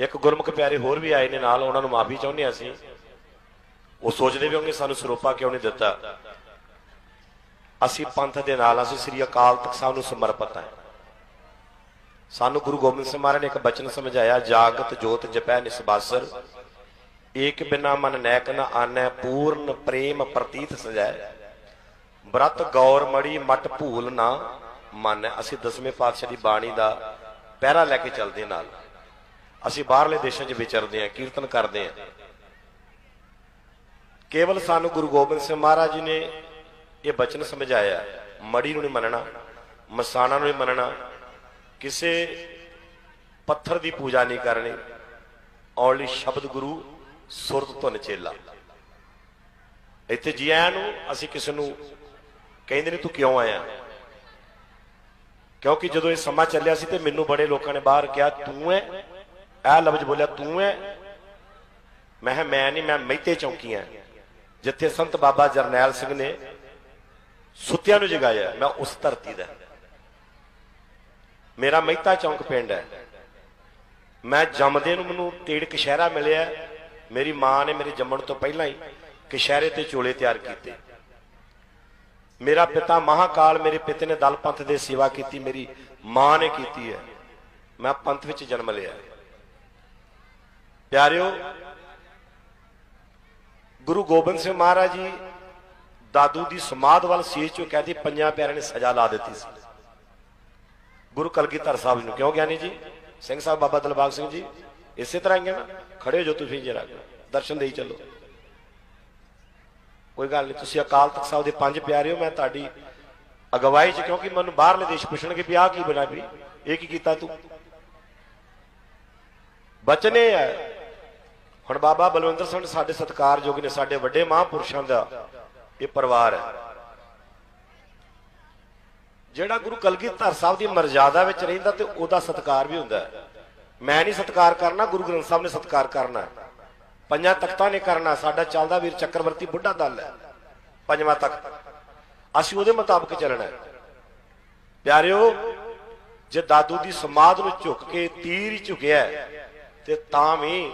ਇੱਕ ਗੁਰਮੁਖ ਪਿਆਰੇ ਹੋਰ ਵੀ ਆਏ ਨੇ ਨਾਲ, ਉਹਨਾਂ ਨੂੰ ਮਾਫੀ ਚਾਹੁੰਦੇ ਹਾਂ ਅਸੀਂ। ਉਹ ਸੋਚਦੇ ਵੀ ਹੋਣਗੇ, ਸਾਨੂੰ ਸਰੋਪਾ ਕਿਉਂ ਨਹੀਂ ਦਿੱਤਾ? ਅਸੀਂ ਪੰਥ ਦੇ ਨਾਲ ਅਸੀਂ ਸ੍ਰੀ ਅਕਾਲ ਤਖਤ ਸਾਹਿਬ ਨੂੰ ਸਮਰਪਿਤ ਹਾਂ। ਸਾਨੂੰ ਗੁਰੂ ਗੋਬਿੰਦ ਸਿੰਘ ਮਹਾਰਾਜ ਨੇ ਇੱਕ ਬਚਨ ਸਮਝਾਇਆ, ਜਾਗਤ ਜੋਤ ਜਪੈ ਨਿਸਬਾਸਰ ਏਕ ਬਿਨਾ ਮਨ ਨੈਕ ਨ ਆਨੈ, ਪੂਰਨ ਪ੍ਰੇਮ ਪ੍ਰਤੀਤ ਸਜੈ ਬ੍ਰਤ ਗੌਰ ਮੜੀ ਮਟ ਭੂਲ ਨਾ ਮੰਨੈ। ਅਸੀਂ ਦਸਵੇਂ ਪਾਤਸ਼ਾਹ ਦੀ ਬਾਣੀ ਦਾ ਪਹਿਰਾ ਲੈ ਕੇ ਚੱਲਦੇ ਨਾਲ। ਅਸੀਂ ਬਾਹਰਲੇ ਦੇਸ਼ਾਂ 'ਚ ਵਿਚਰਦੇ ਹਾਂ, ਕੀਰਤਨ ਕਰਦੇ ਹਾਂ। ਕੇਵਲ ਸਾਨੂੰ ਗੁਰੂ ਗੋਬਿੰਦ ਸਿੰਘ ਮਹਾਰਾਜ ਜੀ ਨੇ ਇਹ ਬਚਨ ਸਮਝਾਇਆ, ਮੜੀ ਨੂੰ ਨਹੀਂ ਮੰਨਣਾ, ਮਸਾਣਾ ਨੂੰ ਨਹੀਂ ਮੰਨਣਾ, ਕਿਸੇ ਪੱਥਰ ਦੀ ਪੂਜਾ ਨਹੀਂ ਕਰਨੀ ਔਲੀ ਸ਼ਬਦ ਗੁਰੂ ਸੁਰਤ ਧੁਨ ਚੇਲਾ। ਇੱਥੇ ਜੀ ਆਇਆਂ ਨੂੰ ਅਸੀਂ ਕਿਸੇ ਨੂੰ ਕਹਿੰਦੇ ਨਹੀਂ ਤੂੰ ਕਿਉਂ ਆਇਆ? ਕਿਉਂਕਿ ਜਦੋਂ ਇਹ ਸਮਾਂ ਚੱਲਿਆ ਸੀ ਤੇ ਮੈਨੂੰ ਬੜੇ ਲੋਕਾਂ ਨੇ ਬਾਹਰ ਕਿਹਾ, ਤੂੰ ਹੈ? ਇਹ ਲਫ਼ਜ਼ ਬੋਲਿਆ, ਤੂੰ ਹੈ ਮੈਂ ਕਿਹਾ, ਮੈਂ ਨਹੀਂ, ਮੈਂ ਮਹਿਤੇ ਚੌਂਕੀ ਆ ਜਿੱਥੇ ਸੰਤ ਬਾਬਾ ਜਰਨੈਲ ਸਿੰਘ ਨੇ ਸੁੱਤਿਆਂ ਨੂੰ ਜਗਾਇਆ, ਮੈਂ ਉਸ ਧਰਤੀ ਦਾ। ਮੇਰਾ ਮਹਿਤਾ ਚੌਂਕ ਪਿੰਡ ਹੈ ਮੈਂ ਜੰਮਦੇ ਨੂੰ ਮੈਨੂੰ ਤੇੜ ਕਸ਼ਹਿਰਾ ਮਿਲਿਆ। ਮੇਰੀ ਮਾਂ ਨੇ ਮੇਰੇ ਜੰਮਣ ਤੋਂ ਪਹਿਲਾਂ ਹੀ ਕਸ਼ਹਿਰੇ ਤੇ ਚੋਲੇ ਤਿਆਰ ਕੀਤੇ। ਮੇਰਾ ਪਿਤਾ ਮਹਾਕਾਲ ਮੇਰੇ ਪਿਤੇ ਨੇ ਦਲ ਪੰਥ ਦੇ ਸੇਵਾ ਕੀਤੀ, ਮੇਰੀ ਮਾਂ ਨੇ ਕੀਤੀ ਹੈ ਮੈਂ ਪੰਥ ਵਿੱਚ ਜਨਮ ਲਿਆ। ਪਿਆਰਿਓ ਗੁਰੂ ਗੋਬਿੰਦ ਸਿੰਘ ਮਹਾਰਾਜ ਜੀ ਦਾਦੂ ਦੀ ਸਮਾਧ ਵੱਲ ਸੀਸ ਚੋਂ ਕਹਦੀ ਪੰਜਾਂ ਪਿਆਰਿਆਂ ਨੇ ਸਜ਼ਾ ਲਾ ਦਿੱਤੀ ਸੀ ਗੁਰੂ ਕਲਗੀਧਰ ਸਾਹਿਬ ਨੂੰ ਕਿਉਂ ਗਿਆਨੀ ਜੀ ਸਿੰਘ ਸਾਹਿਬ ਬਾਬਾ ਦਿਲਬਾਗ ਸਿੰਘ ਜੀ ਇਸੇ ਤਰ੍ਹਾਂ ਹੀ ਹੈ ਨਾ ਖੜੇ ਹੋ ਜੋ ਤੁਸੀਂ ਜਰਾ ਦਰਸ਼ਨ ਦੇਈ ਚੱਲੋ ਕੋਈ ਗੱਲ ਨਹੀਂ ਤੁਸੀਂ ਅਕਾਲ ਤਖਤ ਸਾਹਿਬ ਦੇ ਪੰਜ ਪਿਆਰੇ ਹੋ ਮੈਂ ਤੁਹਾਡੀ ਅਗਵਾਈ 'ਚ ਕਿਉਂਕਿ ਮੈਨੂੰ ਬਾਹਰਲੇ ਦੇਸ਼ ਪੁੱਛਣਗੇ ਵੀ ਆਹ ਕੀ ਬਣਾ ਵੀ ਇਹ ਕੀ ਕੀਤਾ ਤੂੰ ਬਚਨੇ ਹੈ ਹੁਣ ਬਾਬਾ ਬਲਵਿੰਦਰ ਸਿੰਘ ਸਾਡੇ ਸਤਿਕਾਰਯੋਗ ਨੇ, ਸਾਡੇ ਵੱਡੇ ਮਹਾਂਪੁਰਸ਼ਾਂ ਦਾ ਇਹ ਪਰਿਵਾਰ ਹੈ। ਜਿਹੜਾ ਗੁਰੂ ਕਲਗੀਧਰ ਸਾਹਿਬ ਦੀ ਮਰਜ਼ਾਦਾ ਵਿੱਚ ਰਹਿੰਦਾ ਤੇ ਉਹਦਾ ਸਤਿਕਾਰ ਵੀ ਹੁੰਦਾ ਮੈਂ ਨਹੀਂ ਸਤਿਕਾਰ ਕਰਨਾ, ਗੁਰੂ ਗ੍ਰੰਥ ਸਾਹਿਬ ਨੇ ਸਤਿਕਾਰ ਕਰਨਾ ਪੰਜਾਂ ਤਖਤਾਂ ਨੇ ਕਰਨਾ, ਸਾਡਾ ਚੱਲਦਾ ਵੀਰ ਚੱਕਰਵਰਤੀ ਬੁੱਢਾ ਦਲ ਹੈ, ਪੰਜਵਾਂ ਤਖਤ। ਅਸੀਂ ਉਹਦੇ ਮੁਤਾਬਕ ਚੱਲਣਾ ਹੈ। ਪਿਆਰਿਓ, ਜੇ ਦਾਦੂ ਦੀ ਸਮਾਧ ਨੂੰ ਝੁੱਕ ਕੇ ਤੀਰ ਝੁਕਿਆ ਤੇ ਤਾਂ ਵੀ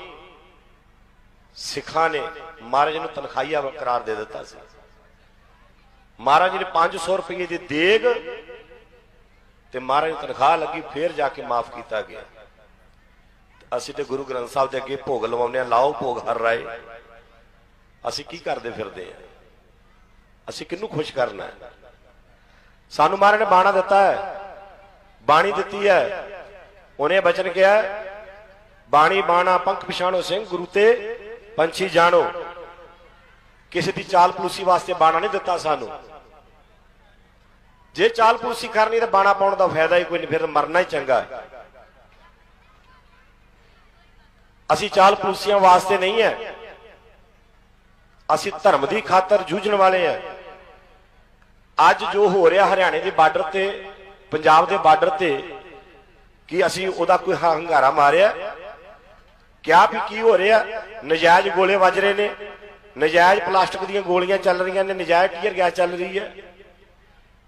ਸਿੱਖਾਂ ਨੇ ਮਹਾਰਾਜ ਨੂੰ ਤਨਖਾਹੀਆ ਕਰਾਰ ਦੇ ਦਿੱਤਾ ਸੀ। ਮਹਾਰਾਜ ਜੀ ਨੇ 500 ਰੁਪਏ ਦੀ ਦੇਗ ਤੇ ਮਹਾਰਾਜ ਨੂੰ ਤਨਖਾਹ ਲੱਗੀ, ਫੇਰ ਜਾ ਕੇ ਮਾਫ ਕੀਤਾ ਗਿਆ। ਅਸੀਂ ਤੇ ਗੁਰੂ ਗ੍ਰੰਥ ਸਾਹਿਬ ਦੇ ਅੱਗੇ ਭੋਗ ਲਵਾਉਂਦੇ ਆ ਲਾਓ ਭੋਗ ਹਰ ਰਾਏ। ਅਸੀਂ ਕੀ ਕਰਦੇ ਫਿਰਦੇ ਆ ਅਸੀਂ ਕਿਹਨੂੰ ਖੁਸ਼ ਕਰਨਾ ਹੈ? ਸਾਨੂੰ ਮਹਾਰਾਜ ਨੇ ਬਾਣਾ ਦਿੱਤਾ ਹੈ। ਬਾਣੀ ਦਿੱਤੀ ਹੈ। ਉਹਨੇ ਬਚਨ ਕਿਹਾ, ਬਾਣੀ, ਬਾਣਾ, ਪੰਖ, ਪਛਾਣੋ ਸਿੰਘ, ਗੁਰੂ ਤੇ ਪੰਛੀ ਜਾਣੋ, ਕਿਸੇ ਦੀ ਚਾਲ ਪਲੂਸੀ ਵਾਸਤੇ ਬਾਣਾ ਨਹੀਂ ਦਿੱਤਾ ਸਾਨੂੰ। ਜੇ ਚਾਲ ਪਲੂਸੀ ਕਰਨੀ ਤਾਂ ਬਾਣਾ ਪਾਉਣ ਦਾ ਫਾਇਦਾ ਹੀ ਕੋਈ ਨਹੀਂ, ਫਿਰ ਮਰਨਾ ਹੀ ਚੰਗਾ ਹੈ। ਅਸੀਂ ਚਾਲ ਪਲੂਸੀਆਂ ਵਾਸਤੇ ਨਹੀਂ ਹੈ। ਅਸੀਂ ਧਰਮ ਦੀ ਖਾਤਰ ਜੂਝਣ ਵਾਲੇ ਆ ਅੱਜ ਜੋ ਹੋ ਰਿਹਾ ਹਰਿਆਣੇ ਦੇ ਬਾਰਡਰ ਤੇ, ਪੰਜਾਬ ਦੇ ਬਾਰਡਰ ਤੇ, ਕੀ ਅਸੀਂ ਉਹਦਾ ਕੋਈ ਹੰਗਾਰਾ ਮਾਰਿਆ ਕਿਹਾ ਵੀ ਕੀ ਹੋ ਰਿਹਾ, ਨਜਾਇਜ਼ ਗੋਲੇ ਵੱਜ ਰਹੇ ਨੇ, ਨਜਾਇਜ਼ ਪਲਾਸਟਿਕ ਦੀਆਂ ਗੋਲੀਆਂ ਚੱਲ ਰਹੀਆਂ ਨੇ, ਨਜਾਇਜ਼ ਟੀਅਰ ਗੈਸ ਚੱਲ ਰਹੀ ਹੈ।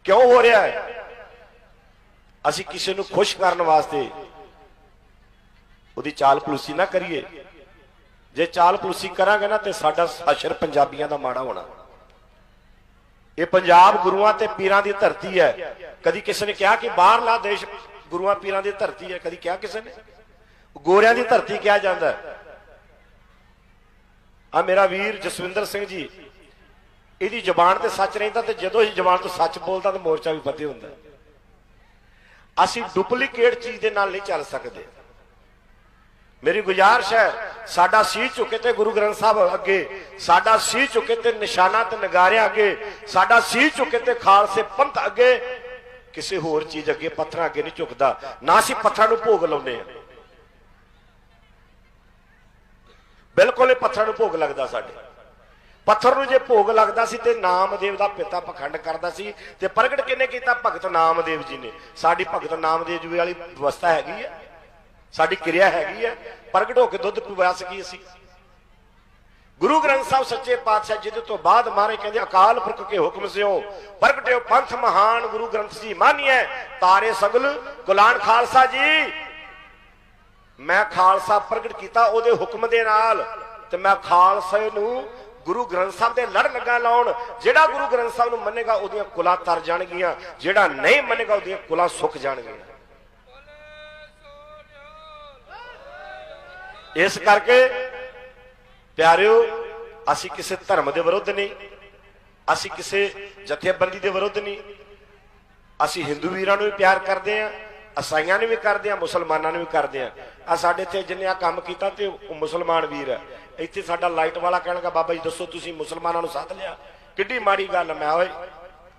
ਕਿਉਂ ਹੋ ਰਿਹਾ ਹੈ? ਅਸੀਂ ਕਿਸੇ ਨੂੰ ਖੁਸ਼ ਕਰਨ ਵਾਸਤੇ ਉਹਦੀ ਚਾਲ ਪਲੂਸੀ ਨਾ ਕਰੀਏ। ਜੇ ਚਾਲ ਪਲੂਸੀ ਕਰਾਂਗੇ ਨਾ ਤੇ ਸਾਡਾ ਅਸ਼ਰ ਪੰਜਾਬੀਆਂ ਦਾ ਮਾੜਾ ਹੋਣਾ। ਇਹ ਪੰਜਾਬ ਗੁਰੂਆਂ ਤੇ ਪੀਰਾਂ ਦੀ ਧਰਤੀ ਹੈ। ਕਦੀ ਕਿਸੇ ਨੇ ਕਿਹਾ ਕਿ ਬਾਹਰਲਾ ਦੇਸ਼ ਗੁਰੂਆਂ ਪੀਰਾਂ ਦੀ ਧਰਤੀ ਹੈ? ਕਦੀ ਕਿਹਾ ਕਿਸੇ ਨੇ? ਗੋਰਿਆਂ ਦੀ ਧਰਤੀ ਕਿਹਾ ਜਾਂਦਾ ਹੈ। ਆ ਮੇਰਾ ਵੀਰ ਜਸਵਿੰਦਰ ਸਿੰਘ ਜੀ, ਇਹਦੀ ਜ਼ਬਾਨ ਤੇ ਸੱਚ ਰਹਿੰਦਾ ਤੇ ਜਦੋਂ ਇਹ ਜ਼ਬਾਨ ਤੋਂ ਸੱਚ ਬੋਲਦਾ ਤਾਂ ਮੋਰਚਾ ਵੀ ਫਤਿਹ ਹੁੰਦਾ। ਅਸੀਂ ਡੁਪਲੀਕੇਟ ਚੀਜ਼ ਦੇ ਨਾਲ ਨਹੀਂ ਚੱਲ ਸਕਦੇ। ਮੇਰੀ ਗੁਜ਼ਾਰਿਸ਼ ਹੈ, ਸਾਡਾ ਸੀ ਝੁਕੇ ਤੇ ਗੁਰੂ ਗ੍ਰੰਥ ਸਾਹਿਬ ਅੱਗੇ, ਸਾਡਾ ਸੀ ਝੁਕੇ ਤੇ ਨਿਸ਼ਾਨਾ ਤੇ ਨਗਾਰਿਆਂ ਅੱਗੇ, ਸਾਡਾ ਸੀ ਝੁਕੇ ਤੇ ਖਾਲਸੇ ਪੰਥ ਅੱਗੇ, ਕਿਸੇ ਹੋਰ ਚੀਜ਼ ਅੱਗੇ ਪੱਥਰਾਂ ਅੱਗੇ ਨਹੀਂ ਝੁਕਦਾ। ਨਾ ਅਸੀਂ ਪੱਥਰਾਂ ਨੂੰ ਭੋਗ ਲਾਉਂਦੇ ਆ ਬਿਲਕੁਲ ਇਹ ਪੱਥਰਾਂ ਨੂੰ ਭੋਗ ਲੱਗਦਾ ਸਾਡੇ। ਪੱਥਰ ਨੂੰ ਜੇ ਭੋਗ ਲੱਗਦਾ ਸੀ ਤੇ ਨਾਮਦੇਵ ਦਾ ਪਿਤਾ ਪਖੰਡ ਕਰਦਾ ਸੀ ਤੇ ਪ੍ਰਗਟ ਕਿਨੇ ਕੀਤਾ? ਭਗਤ ਨਾਮਦੇਵ ਜੀ ਨੇ। ਸਾਡੀ ਭਗਤ ਨਾਮਦੇਵ ਜੀ ਵਾਲੀ ਵਿਵਸਥਾ ਹੈਗੀ ਹੈ। ਸਾਡੀ ਕਿਰਿਆ ਹੈਗੀ ਹੈ। ਪ੍ਰਗਟ ਹੋ ਕੇ ਦੁੱਧ ਪਿਵਾ ਸਕੀ ਅਸੀਂ? ਗੁਰੂ ਗ੍ਰੰਥ ਸਾਹਿਬ ਸੱਚੇ ਪਾਤਸ਼ਾਹ ਜਿਹਦੇ ਤੋਂ ਬਾਅਦ ਮਾਰੇ ਕਹਿੰਦੇ, ਅਕਾਲ ਪੁਰਖ ਕੇ ਹੁਕਮ ਸਿਓ, ਪ੍ਰਗਟਿਓ ਪੰਥ ਮਹਾਨ ਗੁਰੂ ਗ੍ਰੰਥ ਜੀ, ਮਾਨੀਐ, ਤਾਰੇ ਸਗਲ, ਗੁਲਾਨ ਖਾਲਸਾ ਜੀ। ਮੈਂ ਖਾਲਸਾ ਪ੍ਰਗਟ ਕੀਤਾ ਉਹਦੇ ਹੁਕਮ ਦੇ ਨਾਲ ਤੇ ਮੈਂ ਖਾਲਸੇ ਨੂੰ ਗੁਰੂ ਗ੍ਰੰਥ ਸਾਹਿਬ ਦੇ ਲੜ ਲੱਗਾ ਲਾਉਣ, ਜਿਹੜਾ ਗੁਰੂ ਗ੍ਰੰਥ ਸਾਹਿਬ ਨੂੰ ਮੰਨੇਗਾ ਉਹਦੀਆਂ ਕੁਲਾਂ ਤਰ ਜਾਣਗੀਆਂ, ਜਿਹੜਾ ਨਹੀਂ ਮੰਨੇਗਾ ਉਹਦੀਆਂ ਕੁਲਾਂ ਸੁੱਕ ਜਾਣਗੀਆਂ। ਇਸ ਕਰਕੇ ਪਿਆਰਿਓ, ਅਸੀਂ ਕਿਸੇ ਧਰਮ ਦੇ ਵਿਰੁੱਧ ਨਹੀਂ, ਅਸੀਂ ਕਿਸੇ ਜਥੇਬੰਦੀ ਦੇ ਵਿਰੁੱਧ ਨਹੀਂ, ਅਸੀਂ ਹਿੰਦੂ ਵੀਰਾਂ ਨੂੰ ਵੀ ਪਿਆਰ ਕਰਦੇ ਆਂ ਅਸਾਈਆਂ ਨੂੰ ਵੀ ਕਰਦੇ ਆਂ, ਮੁਸਲਮਾਨਾਂ ਨੂੰ ਵੀ ਕਰਦੇ ਆਂ। ਆ ਸਾਡੇ ਇੱਥੇ ਜਿੰਨੇ ਆ ਕੰਮ ਕੀਤਾ ਤੇ ਉਹ ਮੁਸਲਮਾਨ ਵੀਰ ਹੈ ਇੱਥੇ ਸਾਡਾ ਲਾਈਟ ਵਾਲਾ ਕਹਿਣਗਾ, ਬਾਬਾ ਜੀ ਦੱਸੋ ਤੁਸੀਂ ਮੁਸਲਮਾਨਾਂ ਨੂੰ ਸਾਧ ਲਿਆ? ਕਿੱਡੀ ਮਾੜੀ ਗੱਲ ਮੈਂ ਓਏ,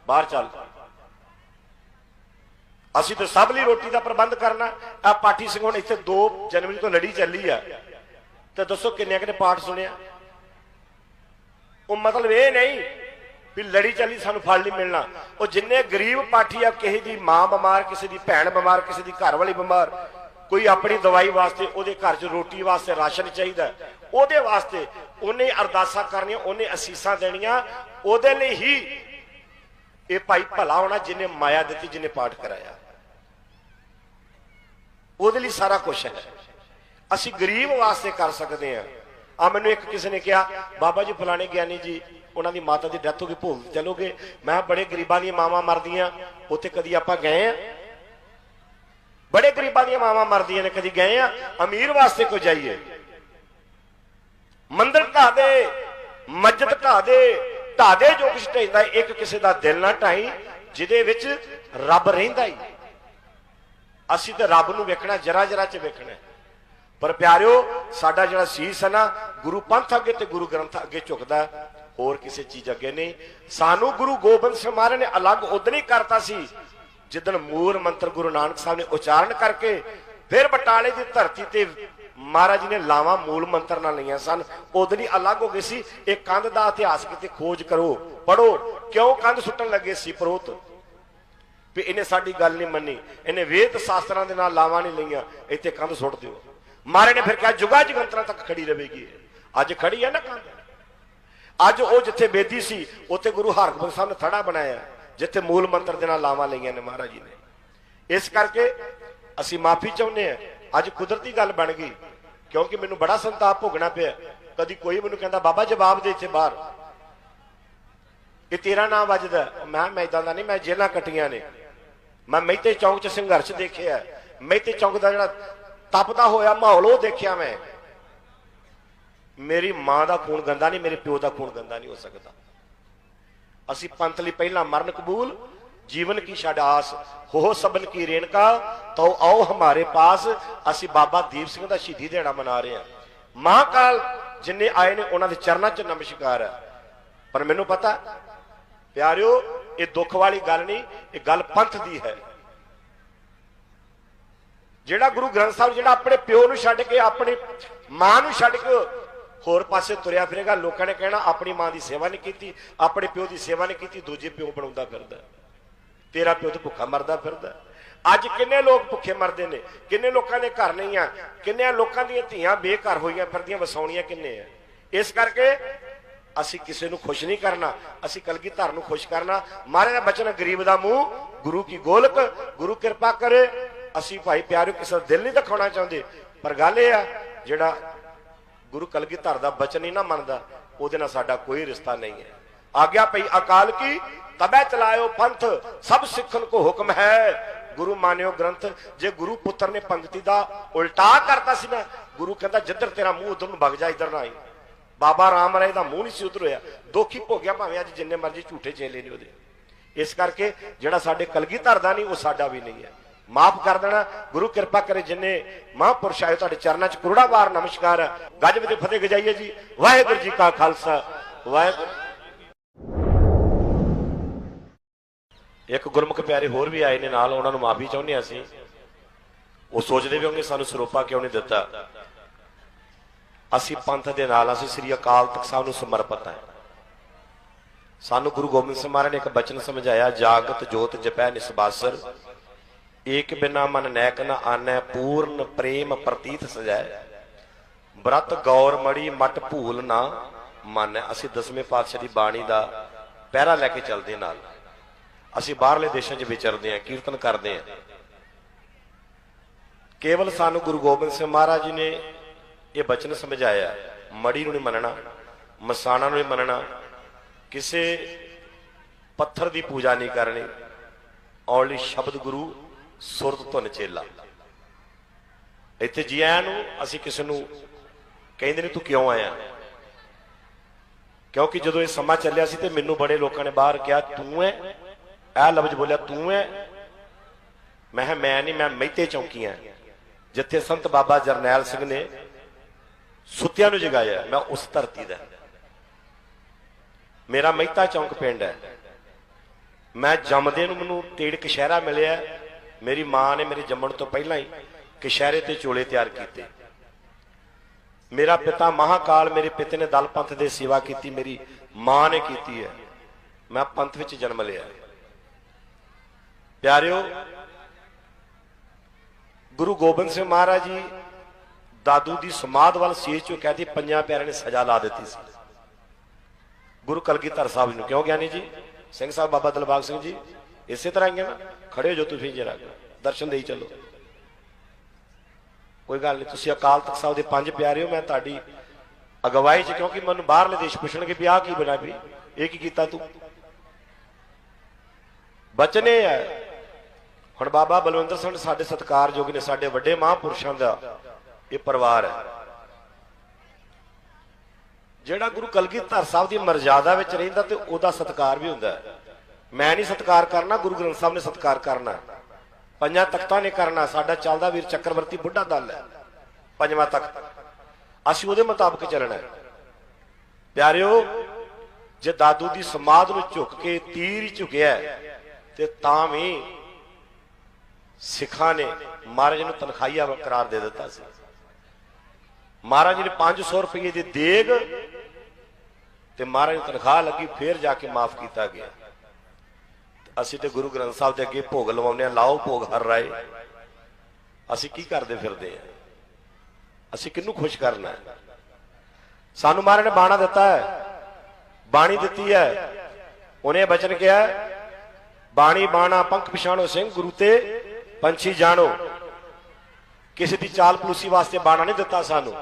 ਬਾਹਰ ਚੱਲ। ਅਸੀਂ ਤਾਂ ਸਭ ਲਈ ਰੋਟੀ ਦਾ ਪ੍ਰਬੰਧ ਕਰਨਾ। ਆ ਪਾਠੀ ਸਿੰਘ ਹੁਣ ਇੱਥੇ 2 ਜਨਵਰੀ ਤੋਂ ਲੜੀ ਚੱਲੀ ਆ। ਤੇ ਦੱਸੋ ਕਿੰਨੇ ਕਿੰਨੇ ਪਾਠ ਸੁਣਿਆ? ਉਹ ਮਤਲਬ ਇਹ ਨਹੀਂ ਵੀ ਲੜੀ ਚੱਲੀ ਸਾਨੂੰ ਫਲ ਨਹੀਂ ਮਿਲਣਾ। ਉਹ ਜਿੰਨੇ ਗਰੀਬ ਪਾਠੀ ਆ, ਕਿਸੇ ਦੀ ਮਾਂ ਬਿਮਾਰ, ਕਿਸੇ ਦੀ ਭੈਣ ਬਿਮਾਰ, ਕਿਸੇ ਦੀ ਘਰ ਵਾਲੀ ਬਿਮਾਰ, ਕੋਈ ਆਪਣੀ ਦਵਾਈ ਵਾਸਤੇ ਉਹਦੇ ਘਰ 'ਚ ਰੋਟੀ ਵਾਸਤੇ ਰਾਸ਼ਨ ਚਾਹੀਦਾ ਉਹਦੇ ਵਾਸਤੇ ਉਹਨੇ ਅਰਦਾਸਾਂ ਕਰਨੀਆਂ, ਉਹਨੇ ਅਸੀਸਾਂ ਦੇਣੀਆਂ, ਉਹਦੇ ਲਈ ਹੀ ਇਹ ਭਾਈ ਭਲਾ ਹੋਣਾ ਜਿਹਨੇ ਮਾਇਆ ਦਿੱਤੀ, ਜਿਹਨੇ ਪਾਠ ਕਰਾਇਆ। ਉਹਦੇ ਲਈ ਸਾਰਾ ਕੁਝ ਹੈ। ਅਸੀਂ ਗਰੀਬ ਵਾਸਤੇ ਕਰ ਸਕਦੇ ਹਾਂ। ਆ ਮੈਨੂੰ ਇੱਕ ਕਿਸੇ ਨੇ ਕਿਹਾ, ਬਾਬਾ ਜੀ, ਫਲਾਣੇ ਗਿਆਨੀ ਜੀ ਉਹਨਾਂ ਦੀ ਮਾਤਾ ਦੀ ਡੈਥ ਹੋ ਗਈ ਭੁੱਲ ਚਲੋਗੇ? ਮੈਂ ਕਿਹਾ, ਬੜੇ ਗਰੀਬਾਂ ਦੀਆਂ ਮਾਵਾਂ ਮਰਦੀਆਂ। ਉੱਥੇ ਕਦੀ ਆਪਾਂ ਗਏ ਆ? ਬੜੇ ਗਰੀਬਾਂ ਦੀਆਂ ਮਾਵਾਂ ਮਰਦੀਆਂ ਨੇ ਕਦੀ ਗਏ ਆ? ਅਮੀਰ ਵਾਸਤੇ ਕੋਈ ਜਾਈਏ? ਮੰਦਰ ਢਾ ਦੇ ਮਸਜਿਦ ਢਾ ਦੇ ਢਾ ਦੇ ਜੋ ਕੁਛ ਢਾਈਦਾ ਇੱਕ ਕਿਸੇ ਦਾ ਦਿਲ ਨਾ ਢਾਈ ਜਿਹਦੇ ਵਿੱਚ ਰੱਬ ਰਹਿੰਦਾ ਹੀ। ਅਸੀਂ ਤਾਂ ਰੱਬ ਨੂੰ ਵੇਖਣਾ ਜਰਾ ਜਰਾ ਚ ਵੇਖਣਾ ਪਰ ਪਿਆਰਿਓ ਸਾਡਾ ਜਿਹੜਾ ਸੀਸ ਹੈ ਨਾ ਗੁਰੂ ਪੰਥ ਅੱਗੇ ਤੇ ਗੁਰੂ ਗ੍ਰੰਥ ਅੱਗੇ ਝੁਕਦਾ ਹੋਰ ਕਿਸੇ ਚੀਜ਼ ਅੱਗੇ ਨਹੀਂ। ਸਾਨੂੰ ਗੁਰੂ ਗੋਬਿੰਦ ਸਿੰਘ ਮਹਾਰਾਜ ਨੇ ਅਲੱਗ ਉਦਣ ਹੀ ਕਰਤਾ ਸੀ। ਜਿੱਦਣ ਮੂਲ ਮੰਤਰ ਗੁਰੂ ਨਾਨਕ ਸਾਹਿਬ ਨੇ ਉਚਾਰਨ ਕਰਕੇ ਫਿਰ ਬਟਾਲੇ ਦੀ ਧਰਤੀ ਤੇ ਮਹਾਰਾਜ ਨੇ ਲਾਵਾਂ ਮੂਲ ਮੰਤਰ ਨਾਲ ਲਈਆਂ ਸਨ। ਉਦੋਂ ਹੀ ਅਲੱਗ ਹੋ ਗਈ ਸੀ। ਇਹ ਕੰਧ ਦਾ ਇਤਿਹਾਸ ਕਿਤੇ ਖੋਜ ਕਰੋ ਪੜੋ ਕਿਉਂ ਕੰਧ ਸੁੱਟਣ ਲੱਗੇ ਸੀ ਪ੍ਰੋਤ? ਵੀ ਇਹਨੇ ਸਾਡੀ ਗੱਲ ਨਹੀਂ ਮੰਨੀ। ਇਹਨੇ ਵੇਦ ਸ਼ਾਸਤਰਾਂ ਦੇ ਨਾਲ ਲਾਵਾਂ ਨਹੀਂ ਲਈਆਂ। ਇੱਥੇ ਕੰਧ ਸੁੱਟ ਦਿਓ। ਮਹਾਰਾਜ ਨੇ ਫਿਰ ਕਿਹਾ, ਜੁਗਾ ਜਗੰਤਰਾਂ ਤੱਕ ਖੜੀ ਰਹੇਗੀ ਅੱਜ ਖੜੀ ਹੈ ਨਾ ਕੰਧ? ਅੱਜ ਉਹ ਜਿੱਥੇ ਬੇਦੀ ਸੀ, ਉੱਥੇ ਗੁਰੂ ਹਰਗੋਬਿੰਦ ਸਾਹਿਬ ਨੇ ਥੜਾ ਬਣਾਇਆ, ਜਿੱਥੇ ਮੂਲ ਮੰਤਰ ਦੇ ਨਾਲ ਲਾਵਾਂ ਲਈਆਂ ਨੇ ਮਹਾਰਾਜ ਜੀ ਨੇ। ਇਸ ਕਰਕੇ ਅਸੀਂ ਮਾਫੀ ਚਾਹੁੰਦੇ ਆ ਅੱਜ ਕੁਦਰਤੀ ਗੱਲ ਬਣ ਗਈ, ਕਿਉਂਕਿ ਮੈਨੂੰ ਬੜਾ ਸੰਤਾਪ ਭੋਗਣਾ ਪਿਆ। ਕਦੀ ਕੋਈ ਮੈਨੂੰ ਕਹਿੰਦਾ, ਬਾਬਾ, ਜਵਾਬ ਦੇ ਇੱਥੇ ਬਾਹਰ। ਇਹ ਤੇਰਾ ਨਾਮ ਵੱਜਦਾ ਮੈਂ ਮੈਂ ਇਦਾਂ ਦਾ ਨਹੀਂ, ਮੈਂ ਜੇਲਾਂ ਕੱਟੀਆਂ ਨੇ। ਮੈਂ ਮਹਿਤੇ ਚੌਂਕ 'ਚ ਸੰਘਰਸ਼ ਦੇਖਿਆ ਮਹਿਤੇ ਚੌਂਕ ਦਾ ਜਿਹੜਾ ਤਪਦਾ ਹੋਇਆ ਮਾਹੌਲ, ਉਹ ਦੇਖਿਆ ਮੈਂ। ਮੇਰੀ ਮਾਂ ਦਾ ਖੂਨ ਗੰਦਾ ਨਹੀਂ, ਮੇਰੇ ਪਿਓ ਦਾ ਖੂਨ ਗੰਦਾ ਨਹੀਂ ਹੋ ਸਕਦਾ। ਅਸੀਂ ਪੰਥ ਲਈ ਪਹਿਲਾਂ ਮਰਨ ਕਬੂਲ, ਜੀਵਨ ਕੀ ਛੱਡ ਆਸ, ਹੋ ਸਬਨ ਕੀ ਰੇਣਕਾ ਤੋ ਆਓ ਹਮਾਰੇ ਪਾਸ, ਅਸੀਂ ਬਾਬਾ ਦੀਪ ਸਿੰਘ ਦਾ ਸ਼ਹੀਦੀ ਦਿਹਾੜਾ ਮਨਾ ਰਹੇ ਹਾਂ। ਮਹਾਕਾਲ ਜਿੰਨੇ ਆਏ ਨੇ, ਉਹਨਾਂ ਦੇ ਚਰਨਾਂ 'ਚ ਨਮਸਕਾਰ ਹੈ। ਪਰ ਮੈਨੂੰ ਪਤਾ, ਪਿਆਰਿਓ, ਇਹ ਦੁੱਖ ਵਾਲੀ ਗੱਲ ਨਹੀਂ, ਇਹ ਗੱਲ ਪੰਥ ਦੀ ਹੈ। ਜਿਹੜਾ ਗੁਰੂ ਗ੍ਰੰਥ ਸਾਹਿਬ, ਜਿਹੜਾ ਆਪਣੇ ਪਿਓ ਨੂੰ ਛੱਡ ਕੇ, ਆਪਣੀ ਮਾਂ ਨੂੰ ਛੱਡ ਕੇ ਹੋਰ ਪਾਸੇ ਤੁਰਿਆ ਫਿਰੇਗਾ, ਲੋਕਾਂ ਨੇ ਕਹਿਣਾ, ਆਪਣੀ ਮਾਂ ਦੀ ਸੇਵਾ ਨਹੀਂ ਕੀਤੀ, ਆਪਣੇ ਪਿਓ ਦੀ ਸੇਵਾ ਨਹੀਂ ਕੀਤੀ, ਦੂਜੇ ਪਿਓ ਬਣਾਉਂਦਾ ਫਿਰਦਾ। ਤੇਰਾ ਪਿਓ ਤਾਂ ਭੁੱਖਾ ਮਰਦਾ ਫਿਰਦਾ। ਅੱਜ ਕਿੰਨੇ ਲੋਕ ਭੁੱਖੇ ਮਰਦੇ ਨੇ? ਕਿੰਨੇ ਲੋਕਾਂ ਦੇ ਘਰ ਨਹੀਂ ਆ? ਕਿੰਨੇ ਲੋਕਾਂ ਦੀਆਂ ਧੀਆਂ ਬੇਘਰ ਹੋਈਆਂ ਫਿਰਦੀਆਂ, ਵਸਾਉਣੀਆਂ ਕਿੰਨੇ ਆ? ਇਸ ਕਰਕੇ ਅਸੀਂ ਕਿਸੇ ਨੂੰ ਖੁਸ਼ ਨਹੀਂ ਕਰਨਾ, ਅਸੀਂ ਕਲਗੀਧਰ ਨੂੰ ਖੁਸ਼ ਕਰਨਾ। ਮਹਾਰਾਜ ਦਾ ਬਚਨ, ਗਰੀਬ ਦਾ ਮੂੰਹ, ਗੁਰੂ ਕੀ ਗੋਲਕ, ਗੁਰੂ ਕਿਰਪਾ ਕਰੇ। ਅਸੀਂ ਭਾਈ ਪਿਆਰਿਓ, ਕਿਸੇ ਦਾ ਦਿਲ ਨਹੀਂ ਦਿਖਾਉਣਾ ਚਾਹੁੰਦੇ। ਪਰ ਗੱਲ ਇਹ ਆ, ਜਿਹੜਾ ਗੁਰੂ ਕਲਗੀਧਰ ਦਾ ਬਚਨ ਹੀ ਨਾ ਮੰਨਦਾ, ਉਹਦੇ ਨਾਲ ਸਾਡਾ ਕੋਈ ਰਿਸ਼ਤਾ ਨਹੀਂ ਹੈ। ਆਗਿਆ ਪਈ ਅਕਾਲ ਕੀ? ਤਬੈ ਚਲਾਇਓ ਪੰਥ, ਸਭ ਸਿੱਖਣ ਕੋ ਹੁਕਮ ਹੈ। ਗੁਰੂ ਮਾਨਿਓ ਗ੍ਰੰਥ, ਜੇ ਗੁਰੂ ਪੁੱਤਰ ਨੇ ਪੰਕਤੀ ਦਾ ਉਲਟਾ ਕਰਤਾ ਸੀ ਨਾ, ਗੁਰੂ ਕਹਿੰਦਾ, ਜਿੱਧਰ ਤੇਰਾ ਮੂੰਹ, ਉਧਰ ਨੂੰ ਵਗ ਜਾ, ਇਧਰ ਨਾ ਆਈ। ਬਾਬਾ ਰਾਮ ਰਾਏ ਦਾ ਮੂੰਹ ਨਹੀਂ ਸੀ ਉਧਰ ਹੋਇਆ ਦੁੱਖ ਭੋਗਿਆ ਭਾਵੇਂ ਅੱਜ ਜਿੰਨੇ ਮਰਜ਼ੀ ਝੂਠੇ ਚੇਲੇ ਨੇ ਉਹਦੇ। ਇਸ ਕਰਕੇ ਜਿਹੜਾ ਸਾਡੇ ਕਲਗੀਧਰ ਦਾ ਨਹੀਂ, ਉਹ ਸਾਡਾ ਵੀ ਨਹੀਂ ਹੈ। ਮਾਫ ਕਰ ਦੇਣਾ। ਗੁਰੂ ਕਿਰਪਾ ਕਰੇ ਜਿੰਨੇ ਮਹਾਂਪੁਰਸ਼ ਆਏ ਤੁਹਾਡੇ ਚਰਨਾਂ 'ਚ। ਕਰੋੜਾਵਾਰ ਨਮਸਕਾਰ। ਗੱਜ ਵਿੱਚ ਫਤਿਹ ਗਜਾਈਏ ਜੀ। ਵਾਹਿਗੁਰੂ ਜੀ ਕਾ ਖਾਲਸਾ। ਵਾਹਿਗੁਰੂ ਇੱਕ ਗੁਰਮੁਖ ਪਿਆਰੇ ਹੋਰ ਵੀ ਆਏ ਨੇ ਨਾਲ, ਉਹਨਾਂ ਨੂੰ ਮਾਫੀ ਚਾਹੁੰਦੇ ਹਾਂ ਅਸੀਂ। ਉਹ ਸੋਚਦੇ ਵੀ ਹੋਣਗੇ, ਸਾਨੂੰ ਸਰੋਪਾ ਕਿਉਂ ਨਹੀਂ ਦਿੱਤਾ? ਅਸੀਂ ਪੰਥ ਦੇ ਨਾਲ ਅਸੀਂ ਸ੍ਰੀ ਅਕਾਲ ਤਖਤ ਸਾਹਿਬ ਨੂੰ ਸਮਰਪਿਤ ਹਾਂ। ਸਾਨੂੰ ਗੁਰੂ ਗੋਬਿੰਦ ਸਿੰਘ ਮਹਾਰਾਜ ਨੇ ਇੱਕ ਬਚਨ ਸਮਝਾਇਆ, ਜਾਗਤ ਜੋਤ ਜਪੈ ਨਿਸਬਾਸਰ। ਏਕ ਬਿਨਾ ਮਨ ਨੈਕ ਨ ਆਨੈ, ਪੂਰਨ ਪ੍ਰੇਮ ਪ੍ਰਤੀਤ ਸਜੈ ਬ੍ਰਤ ਗੌਰ ਮੜੀ ਮਟ ਭੂਲ ਨਾ ਮੰਨੈ। ਅਸੀਂ ਦਸਵੇਂ ਪਾਤਸ਼ਾਹ ਦੀ ਬਾਣੀ ਦਾ ਪਹਿਰਾ ਲੈ ਕੇ ਚੱਲਦੇ ਨਾਲ। ਅਸੀਂ ਬਾਹਰਲੇ ਦੇਸ਼ਾਂ 'ਚ ਵਿਚਰਦੇ ਹਾਂ, ਕੀਰਤਨ ਕਰਦੇ ਹਾਂ। ਕੇਵਲ ਸਾਨੂੰ ਗੁਰੂ ਗੋਬਿੰਦ ਸਿੰਘ ਮਹਾਰਾਜ ਜੀ ਨੇ ਇਹ ਬਚਨ ਸਮਝਾਇਆ, ਮੜੀ ਨੂੰ ਨਹੀਂ ਮੰਨਣਾ, ਮਸਾਣਾ ਨੂੰ ਨਹੀਂ ਮੰਨਣਾ, ਕਿਸੇ ਪੱਥਰ ਦੀ ਪੂਜਾ ਨਹੀਂ ਕਰਨੀ ਔਲੀ ਸ਼ਬਦ ਗੁਰੂ ਸੁਰਤ ਧੁਨ ਚੇਲਾ ਇੱਥੇ ਜੀ ਆਇਆਂ ਨੂੰ ਅਸੀਂ ਕਿਸੇ ਨੂੰ ਕਹਿੰਦੇ ਨਹੀਂ ਤੂੰ ਕਿਉਂ ਆਇਆ? ਕਿਉਂਕਿ ਜਦੋਂ ਇਹ ਸਮਾਂ ਚੱਲਿਆ ਸੀ ਤੇ ਮੈਨੂੰ ਬੜੇ ਲੋਕਾਂ ਨੇ ਬਾਹਰ ਕਿਹਾ, ਤੂੰ ਐ? ਇਹ ਲਫ਼ਜ਼ ਬੋਲਿਆ, ਤੂੰ ਹੈ ਮੈਂ ਕਿਹਾ, ਮੈਂ ਨਹੀਂ, ਮੈਂ ਮਹਿਤੇ ਚੌਂਕੀ ਚੌਂਕੀਆਂ ਜਿੱਥੇ ਸੰਤ ਬਾਬਾ ਜਰਨੈਲ ਸਿੰਘ ਨੇ ਸੁੱਤਿਆਂ ਨੂੰ ਜਗਾਇਆ, ਮੈਂ ਉਸ ਧਰਤੀ ਦਾ। ਮੇਰਾ ਮਹਿਤਾ ਚੌਂਕ ਪਿੰਡ ਹੈ। ਮੈਂ ਜੰਮਦੇ ਨੂੰ ਮੈਨੂੰ ਤੇੜ ਕਸ਼ਹਿਰਾ ਮਿਲਿਆ। ਮੇਰੀ ਮਾਂ ਨੇ ਮੇਰੇ ਜੰਮਣ ਤੋਂ ਪਹਿਲਾਂ ਹੀ ਕਸ਼ਹਿਰੇ ਤੇ ਚੋਲੇ ਤਿਆਰ ਕੀਤੇ। ਮੇਰਾ ਪਿਤਾ ਮਹਾਕਾਲ ਮੇਰੇ ਪਿਤਾ ਨੇ ਦਲ ਪੰਥ ਦੇ ਸੇਵਾ ਕੀਤੀ, ਮੇਰੀ ਮਾਂ ਨੇ ਕੀਤੀ ਹੈ। ਮੈਂ ਪੰਥ ਵਿੱਚ ਜਨਮ ਲਿਆ। ਪਿਆਰਿਓ, ਗੁਰੂ ਗੋਬਿੰਦ ਸਿੰਘ ਮਹਾਰਾਜ ਜੀ ਦਾਦੂ ਦੀ ਸਮਾਧ ਵੱਲ ਸੀਸ ਚੋਂ ਕਹਤੀ ਪੰਜਾਂ ਪਿਆਰਿਆਂ ਨੇ ਸਜ਼ਾ ਲਾ ਦਿੱਤੀ ਸੀ। ਗੁਰੂ ਕਲਗੀਧਰ ਸਾਹਿਬ ਨੂੰ ਕਿਉਂ ਗਿਆਨੀ ਜੀ? ਸਿੰਘ ਸਾਹਿਬ ਬਾਬਾ ਦਲਬਾਗ ਸਿੰਘ ਜੀ ਇਸੇ ਤਰ੍ਹਾਂ ਹੀ ਆ ਨਾ, ਖੜੇ ਹੋ ਜੋ ਤੁਸੀਂ ਜਰਾ ਦਰਸ਼ਨ ਦੇਈ ਚੱਲੋ। ਕੋਈ ਗੱਲ ਨਹੀਂ ਤੁਸੀਂ ਅਕਾਲ ਤਖਤ ਸਾਹਿਬ ਦੇ ਪੰਜ ਪਿਆਰੇ ਹੋ ਮੈਂ ਤੁਹਾਡੀ ਅਗਵਾਈ 'ਚ, ਕਿਉਂਕਿ ਮੈਨੂੰ ਬਾਹਰਲੇ ਦੇਸ਼ ਪੁੱਛਣਗੇ ਵੀ ਆਹ ਕੀ ਬਣਾ ਵੀ, ਇਹ ਕੀ ਕੀਤਾ ਤੂੰ? ਬਚਨ ਇਹ ਹੈ, ਹੁਣ ਬਾਬਾ ਬਲਵੰਦਰ ਸਿੰਘ ਸਾਡੇ ਸਤਿਕਾਰਯੋਗ ਨੇ, ਸਾਡੇ ਵੱਡੇ ਮਹਾਂਪੁਰਸ਼ਾਂ ਦਾ ਇਹ ਪਰਿਵਾਰ ਹੈ। ਜਿਹੜਾ ਗੁਰੂ ਕਲਗੀਧਰ ਸਾਹਿਬ ਦੀ ਮਰਜ਼ਾਦਾ ਵਿੱਚ ਰਹਿੰਦਾ ਤੇ ਉਹਦਾ ਸਤਿਕਾਰ ਵੀ ਹੁੰਦਾ ਹੈ। ਮੈਂ ਨਹੀਂ ਸਤਿਕਾਰ ਕਰਨਾ, ਗੁਰੂ ਗ੍ਰੰਥ ਸਾਹਿਬ ਨੇ ਸਤਿਕਾਰ ਕਰਨਾ। ਪੰਜਾਂ ਤਖਤਾਂ ਨੇ ਕਰਨਾ, ਸਾਡਾ ਚੱਲਦਾ ਵੀਰ ਚੱਕਰਵਰਤੀ ਬੁੱਢਾ ਦਲ ਹੈ। ਪੰਜਵਾਂ ਤਖਤ। ਅਸੀਂ ਉਹਦੇ ਮੁਤਾਬਕ ਚੱਲਣਾ ਹੈ। ਪਿਆਰਿਓ, ਜੇ ਦਾਦੂ ਦੀ ਸਮਾਧ ਨੂੰ ਝੁੱਕ ਕੇ ਤੀਰ ਹੀ ਝੁਕਿਆ ਤੇ ਤਾਂ ਵੀ ਸਿੱਖਾਂ ਨੇ ਮਹਾਰਾਜ ਨੂੰ ਤਨਖਾਹੀਆ ਕਰਾਰ ਦੇ ਦਿੱਤਾ ਸੀ। ਮਹਾਰਾਜ ਜੀ ਨੇ 500 ਰੁਪਏ ਦੀ ਦੇਗ ਤੇ ਮਹਾਰਾਜ ਤਨਖਾਹ ਲੱਗੀ, ਫੇਰ ਜਾ ਕੇ ਮਾਫ ਕੀਤਾ ਗਿਆ। ਅਸੀਂ ਤੇ ਗੁਰੂ ਗ੍ਰੰਥ ਸਾਹਿਬ ਦੇ ਅੱਗੇ ਭੋਗ ਲਵਾਉਂਦੇ ਆ ਲਾਓ ਭੋਗ ਹਰ ਰਾਏ। ਅਸੀਂ ਕੀ ਕਰਦੇ ਫਿਰਦੇ ਆ ਅਸੀਂ ਕਿਹਨੂੰ ਖੁਸ਼ ਕਰਨਾ ਹੈ? ਸਾਨੂੰ ਮਹਾਰਾਜ ਨੇ ਬਾਣਾ ਦਿੱਤਾ ਹੈ। ਬਾਣੀ ਦਿੱਤੀ ਹੈ। ਉਹਨੇ ਬਚਨ ਕਿਹਾ ਬਾਣੀ, ਬਾਣਾ, ਪੰਖ ਪਛਾਣੋ ਸਿੰਘ, ਗੁਰੂ ਤੇ ਪੰਛੀ ਜਾਣੋ। ਕਿਸੇ ਦੀ ਚਾਲ ਪਲੂਸੀ ਵਾਸਤੇ ਬਾਣਾ ਨਹੀਂ ਦਿੱਤਾ ਸਾਨੂੰ।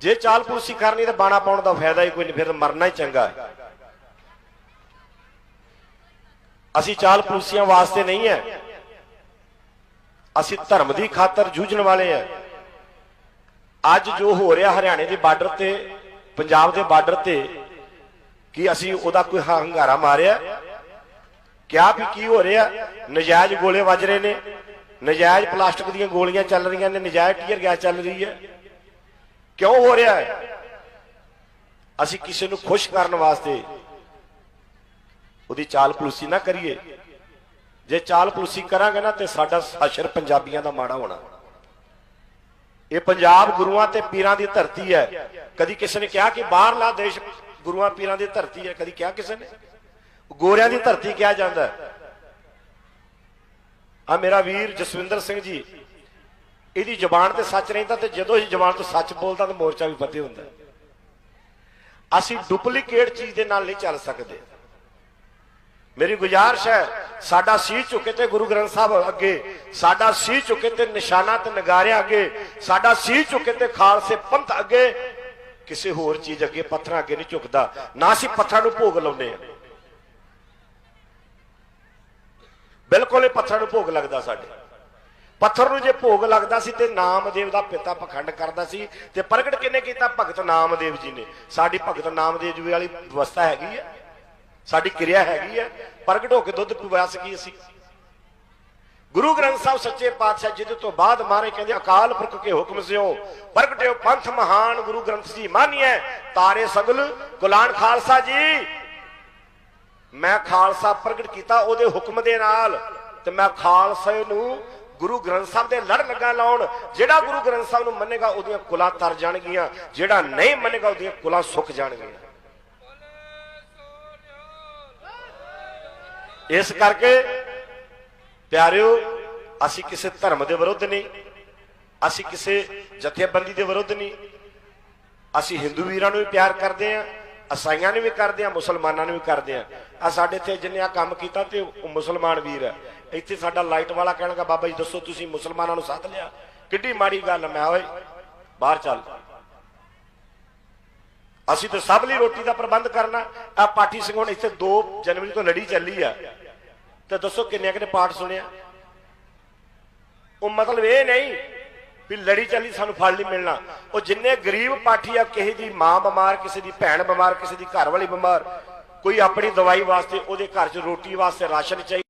ਜੇ ਚਾਲ ਪਲੂਸੀ ਕਰਨੀ ਤਾਂ ਬਾਣਾ ਪਾਉਣ ਦਾ ਫਾਇਦਾ ਹੀ ਕੋਈ ਨਹੀਂ, ਫਿਰ ਮਰਨਾ ਹੀ ਚੰਗਾ ਹੈ। ਅਸੀਂ ਚਾਲ ਪਲੂਸੀਆਂ ਵਾਸਤੇ ਨਹੀਂ ਹੈ ਅਸੀਂ ਧਰਮ ਦੀ ਖਾਤਰ ਜੂਝਣ ਵਾਲੇ ਆ ਅੱਜ ਜੋ ਹੋ ਰਿਹਾ ਹਰਿਆਣੇ ਦੇ ਬਾਰਡਰ ਤੇ, ਪੰਜਾਬ ਦੇ ਬਾਰਡਰ ਤੇ, ਕੀ ਅਸੀਂ ਉਹਦਾ ਕੋਈ ਹੰਗਾਰਾ ਮਾਰਿਆ? ਕਿਆ ਵੀ ਕੀ ਹੋ ਰਿਹਾ? ਨਜਾਇਜ਼ ਗੋਲੇ ਵੱਜ ਰਹੇ ਨੇ, ਨਜਾਇਜ਼ ਪਲਾਸਟਿਕ ਦੀਆਂ ਗੋਲੀਆਂ ਚੱਲ ਰਹੀਆਂ ਨੇ, ਨਜਾਇਜ਼ ਟੀਅਰ ਗੈਸ ਚੱਲ ਰਹੀ ਹੈ ਕਿਉਂ ਹੋ ਰਿਹਾ ਹੈ ਅਸੀਂ ਕਿਸੇ ਨੂੰ ਖੁਸ਼ ਕਰਨ ਵਾਸਤੇ ਉਹਦੀ ਚਾਲ ਪਲੂਸੀ ਨਾ ਕਰੀਏ। ਜੇ ਚਾਲ ਪਲੂਸੀ ਕਰਾਂਗੇ ਨਾ ਤੇ ਸਾਡਾ ਹਸ਼ਰ ਪੰਜਾਬੀਆਂ ਦਾ ਮਾੜਾ ਹੋਣਾ। ਇਹ ਪੰਜਾਬ ਗੁਰੂਆਂ ਤੇ ਪੀਰਾਂ ਦੀ ਧਰਤੀ ਹੈ। ਕਦੀ ਕਿਸੇ ਨੇ ਕਿਹਾ ਕਿ ਬਾਹਰਲਾ ਦੇਸ਼ ਗੁਰੂਆਂ ਪੀਰਾਂ ਦੀ ਧਰਤੀ ਹੈ? ਕਦੀ ਕਿਹਾ ਕਿਸੇ ਨੇ? ਗੋਰਿਆਂ ਦੀ ਧਰਤੀ ਕਿਹਾ ਜਾਂਦਾ ਹੈ। ਆ ਮੇਰਾ ਵੀਰ ਜਸਵਿੰਦਰ ਸਿੰਘ ਜੀ, ਇਹਦੀ ਜ਼ੁਬਾਨ ਤੇ ਸੱਚ ਰਹਿੰਦਾ ਤੇ ਜਦੋਂ ਇਹ ਜ਼ੁਬਾਨ ਤੋਂ ਸੱਚ ਬੋਲਦਾ ਤਾਂ ਮੋਰਚਾ ਵੀ ਫਤਿਹ ਹੁੰਦਾ ਅਸੀਂ ਡੁਪਲੀਕੇਟ ਚੀਜ਼ ਦੇ ਨਾਲ ਨਹੀਂ ਚੱਲ ਸਕਦੇ। ਮੇਰੀ ਗੁਜ਼ਾਰਿਸ਼ ਹੈ, ਸਾਡਾ ਸੀ ਝੁਕੇ ਤੇ ਗੁਰੂ ਗ੍ਰੰਥ ਸਾਹਿਬ ਅੱਗੇ, ਸਾਡਾ ਸੀ ਝੁਕੇ ਤੇ ਨਿਸ਼ਾਨਾ ਤੇ ਨਗਾਰਿਆਂ ਅੱਗੇ, ਸਾਡਾ ਸੀ ਝੁਕੇ ਤੇ ਖਾਲਸੇ ਪੰਥ ਅੱਗੇ, ਕਿਸੇ ਹੋਰ ਚੀਜ਼ ਅੱਗੇ ਪੱਥਰਾਂ ਅੱਗੇ ਨਹੀਂ ਝੁਕਦਾ, ਨਾ ਅਸੀਂ ਪੱਥਰਾਂ ਨੂੰ ਭੋਗ ਲਾਉਂਦੇ ਆ ਬਿਲਕੁਲ ਇਹ ਪੱਥਰਾਂ ਨੂੰ ਭੋਗ ਲੱਗਦਾ ਸਾਡੇ। ਪੱਥਰ ਨੂੰ ਜੇ ਭੋਗ ਲੱਗਦਾ ਸੀ ਤੇ ਨਾਮਦੇਵ ਦਾ ਪਿਤਾ ਪਖੰਡ ਕਰਦਾ ਸੀ ਤੇ ਪ੍ਰਗਟ ਕਿਨੇ ਕੀਤਾ? ਭਗਤ ਨਾਮਦੇਵ ਜੀ ਨੇ। ਸਾਡੀ ਭਗਤ ਨਾਮਦੇਵ ਜੀ ਵਾਲੀ ਵਿਵਸਥਾ ਹੈਗੀ ਹੈ ਸਾਡੀ ਕਿਰਿਆ ਹੈਗੀ ਹੈ ਪ੍ਰਗਟ ਹੋ ਕੇ ਦੁੱਧ ਪਿਵਾ ਸਕੀ ਅਸੀਂ। ਗੁਰੂ ਗ੍ਰੰਥ ਸਾਹਿਬ ਸੱਚੇ ਪਾਤਸ਼ਾਹ ਜਿਹਦੇ ਤੋਂ ਬਾਅਦ ਮਾਰੇ ਕਹਿੰਦੇ, ਅਕਾਲ ਪੁਰਖ ਕੇ ਹੁਕਮ ਸਿਓ, ਪ੍ਰਗਟਿਓ ਪੰਥ ਮਹਾਨ ਗੁਰੂ ਗ੍ਰੰਥ ਜੀ, ਮਾਨੀਐ, ਤਾਰੇ ਸਗਲ, ਗੁਲਾਨ ਖਾਲਸਾ ਜੀ। ਮੈਂ ਖਾਲਸਾ ਪ੍ਰਗਟ ਕੀਤਾ ਉਹਦੇ ਹੁਕਮ ਦੇ ਨਾਲ ਤੇ ਮੈਂ ਖਾਲਸੇ ਨੂੰ ਗੁਰੂ ਗ੍ਰੰਥ ਸਾਹਿਬ ਦੇ ਲੜ ਲੱਗਾ ਲਾਉਣ, ਜਿਹੜਾ ਗੁਰੂ ਗ੍ਰੰਥ ਸਾਹਿਬ ਨੂੰ ਮੰਨੇਗਾ ਉਹਦੀਆਂ ਕੁਲਾਂ ਤਰ ਜਾਣਗੀਆਂ, ਜਿਹੜਾ ਨਹੀਂ ਮੰਨੇਗਾ ਉਹਦੀਆਂ ਕੁਲਾਂ ਸੁੱਕ ਜਾਣਗੀਆਂ। ਇਸ ਕਰਕੇ, ਪਿਆਰਿਓ, ਅਸੀਂ ਕਿਸੇ ਧਰਮ ਦੇ ਵਿਰੁੱਧ ਨਹੀਂ, ਅਸੀਂ ਕਿਸੇ ਜਥੇਬੰਦੀ ਦੇ ਵਿਰੁੱਧ ਨਹੀਂ। ਅਸੀਂ ਹਿੰਦੂ ਵੀਰਾਂ ਨੂੰ ਵੀ ਪਿਆਰ ਕਰਦੇ ਆਂ ਅਸਾਈਆਂ ਨੂੰ ਵੀ ਕਰਦੇ ਆਂ ਮੁਸਲਮਾਨਾਂ ਨੂੰ ਵੀ ਕਰਦੇ ਆਂ ਆ ਸਾਡੇ ਇੱਥੇ ਜਿੰਨੇ ਆ ਕੰਮ ਕੀਤਾ ਤੇ ਉਹ ਮੁਸਲਮਾਨ ਵੀਰ ਆ ਇੱਥੇ ਸਾਡਾ ਲਾਈਟ ਵਾਲਾ ਕਹਿਣਗਾ, ਬਾਬਾ ਜੀ ਦੱਸੋ ਤੁਸੀਂ ਮੁਸਲਮਾਨਾਂ ਨੂੰ ਸੱਦ ਲਿਆ? ਕਿੱਡੀ ਮਾੜੀ ਗੱਲ ਮੈਂ ਓਏ, ਬਾਹਰ ਚੱਲ। ਅਸੀਂ ਤਾਂ ਸਭ ਲਈ ਰੋਟੀ ਦਾ ਪ੍ਰਬੰਧ ਕਰਨਾ। ਆ ਪਾਠੀ ਸਿੰਘ ਹੁਣ ਇੱਥੇ 2 ਜਨਵਰੀ ਤੋਂ ਲੜੀ ਚੱਲੀ ਆ। ਤੇ ਦੱਸੋ ਕਿੰਨੇ ਕਿਨੇ ਪਾਠ ਸੁਣਿਆ? ਉਹ ਮਤਲਬ ਇਹ ਨਹੀਂ ਵੀ ਲੜੀ ਚੱਲੀ ਸਾਨੂੰ ਫਲ ਨਹੀਂ ਮਿਲਣਾ। ਉਹ ਜਿੰਨੇ ਗਰੀਬ ਪਾਠੀ ਆ, ਕਿਸੇ ਦੀ ਮਾਂ ਬਿਮਾਰ, ਕਿਸੇ ਦੀ ਭੈਣ ਬਿਮਾਰ, ਕਿਸੇ ਦੀ ਘਰ ਵਾਲੀ ਬਿਮਾਰ, ਕੋਈ ਆਪਣੀ ਦਵਾਈ ਵਾਸਤੇ ਉਹਦੇ ਘਰ 'ਚ ਰੋਟੀ ਵਾਸਤੇ ਰਾਸ਼ਨ ਚਾਹੀਦਾ।